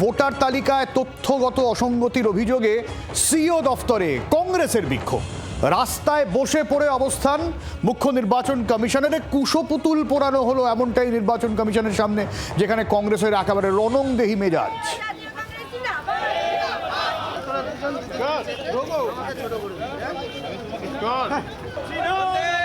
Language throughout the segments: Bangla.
ভোটার তালিকায় তথ্যগত অসঙ্গতির অভিযোগে সিও দফতরে কংগ্রেসের বিক্ষোভ। রাস্তায় বসে পড়ে অবস্থান মুখ্য নির্বাচন কমিশনের কুশপুতুল পোড়ানো হলো এমনটাই নির্বাচন কমিশনের সামনে, যেখানে কংগ্রেসের একেবারে রণংদেহী মেজাজ। ইলেকশন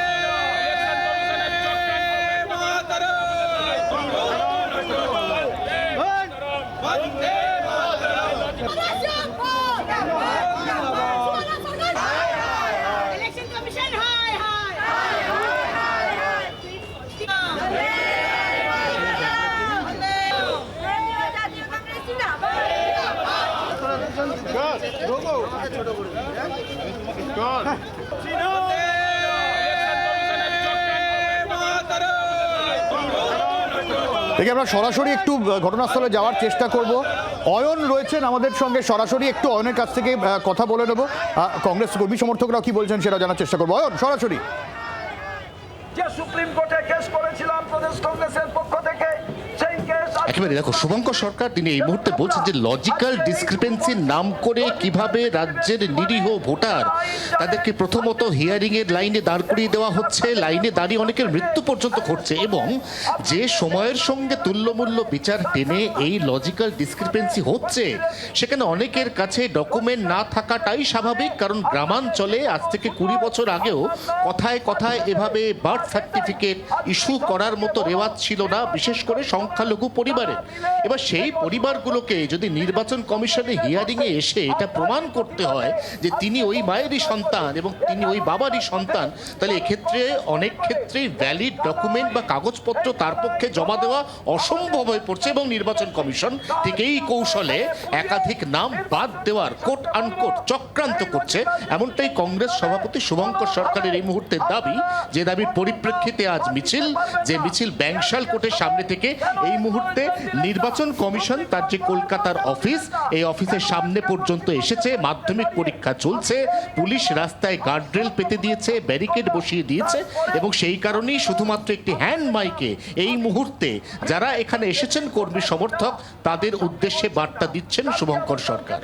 দেখে আমরা সরাসরি একটু ঘটনাস্থলে যাওয়ার চেষ্টা করব। অয়ন রয়েছেন আমাদের সঙ্গে, সরাসরি একটু অয়নের কাছ থেকে কথা বলে নেব। কংগ্রেস কর্মী সমর্থকরা কি বলছেন সেটা জানার চেষ্টা করব। অয়ন, সরাসরি। যে সুপ্রিম কোর্টে কেস করেছিলাম, প্রদেশ কংগ্রেসের পক্ষ একেবারে দেখো, শুভঙ্কর সরকার তিনি এই মুহূর্তে বলছেন যে লজিক্যাল ডিসক্রিপেন্সির নাম করে কীভাবে রাজ্যের নিরীহ ভোটার তাদেরকে প্রথমত হিয়ারিং এর লাইনে দাঁড় করিয়ে দেওয়া হচ্ছে লাইনে দাঁড়িয়ে অনেকের মৃত্যু পর্যন্ত ঘটছে এবং যে সময়ের সঙ্গে তুল্যমূল্য বিচার টেনে এই লজিক্যাল ডিসক্রিপেন্সি হচ্ছে, সেখানে অনেকের কাছে ডকুমেন্ট না থাকাটাই স্বাভাবিক কারণ গ্রামাঞ্চলে আজ থেকে কুড়ি বছর আগেও কথায় কথায় এভাবে বার্থ সার্টিফিকেট ইস্যু করার মতো রেওয়াজ ছিল না, বিশেষ করে সংখ্যালঘু পরিবারে। এবার সেই পরিবারগুলোকে যদি নির্বাচন কমিশনে হিয়ারিং এ এসে এটা প্রমাণ করতে হয় যে তিনি ওই মায়েরই সন্তান এবং তিনি ওই বাবারই সন্তান, তাহলে এক্ষেত্রে অনেক ক্ষেত্রেই ভ্যালিড ডকুমেন্ট বা কাগজপত্র তার পক্ষে জমা দেওয়া অসম্ভব হয়ে পড়ছে এবং নির্বাচন কমিশন ঠিক এই কৌশলে একাধিক নাম বাদ দেওয়ার কোট আনকোট চক্রান্ত করছে। এমনটাই কংগ্রেস সভাপতি শুভঙ্কর সরকারের এই মুহূর্তের দাবি, যে দাবির পরিপ্রেক্ষিতে আজ মিছিল, যে মিছিল ব্যাংশাল কোর্টের সামনে থেকে এই মুহূর্তে নির্বাচন কমিশন, তার যে কলকাতার অফিস, এই অফিসের সামনে পর্যন্ত এসেছে, মাধ্যমিক পরীক্ষা চলছে, পুলিশ রাস্তায় গার্ডরেল পেতে দিয়েছে ব্যারিকেড বসিয়ে দিয়েছে, এবং সেই কারণেই শুধুমাত্র একটি হ্যান্ড মাইকে এই মুহূর্তে যারা এখানে এসেছেন কর্মী সমর্থক, তাদের উদ্দেশ্যে বার্তা দিচ্ছেন শুভঙ্কর সরকার।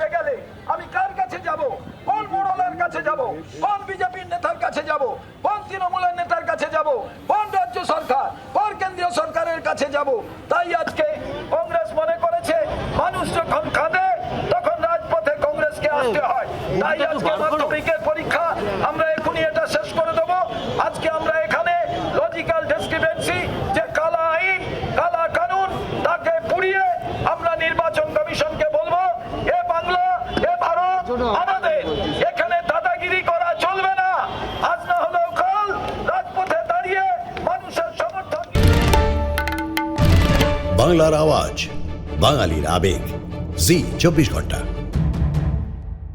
আমি কার কাছে যাব? কোন মোড়লের কাছে যাব? কোন বিজেপির নেতার কাছে যাব? কোন তৃণমূলের নেতার কাছে যাব কোন রাজ্য সরকার কোন কেন্দ্রীয় সরকারের কাছে যাব তাই আজকে কংগ্রেস মনে করেছে মানুষ যখন কাঁদে তখন রাজপথে কংগ্রেসকে আসতে হয়। তাই আজকে মাধ্যমিকের পরীক্ষা আমরা এখনই এটা শেষ করে দেবো। আজকে আমরা এখানে লজিক্যাল ডিসক্রিপেন্সি যে কালা আইন কালা কানুন তাকে পুড়িয়ে আমরা নির্বাচন কমিশনকে বলব এ বাংলা এ ভারত আমাদের। এখানে দাদাগিরি করা চলবে না। আজ না হলেও কাল রাজপথে দাঁড়িয়ে মানুষের সমর্থন বাংলার আওয়াজ বাঙালির আবেগ। জি চব্বিশ ঘণ্টা।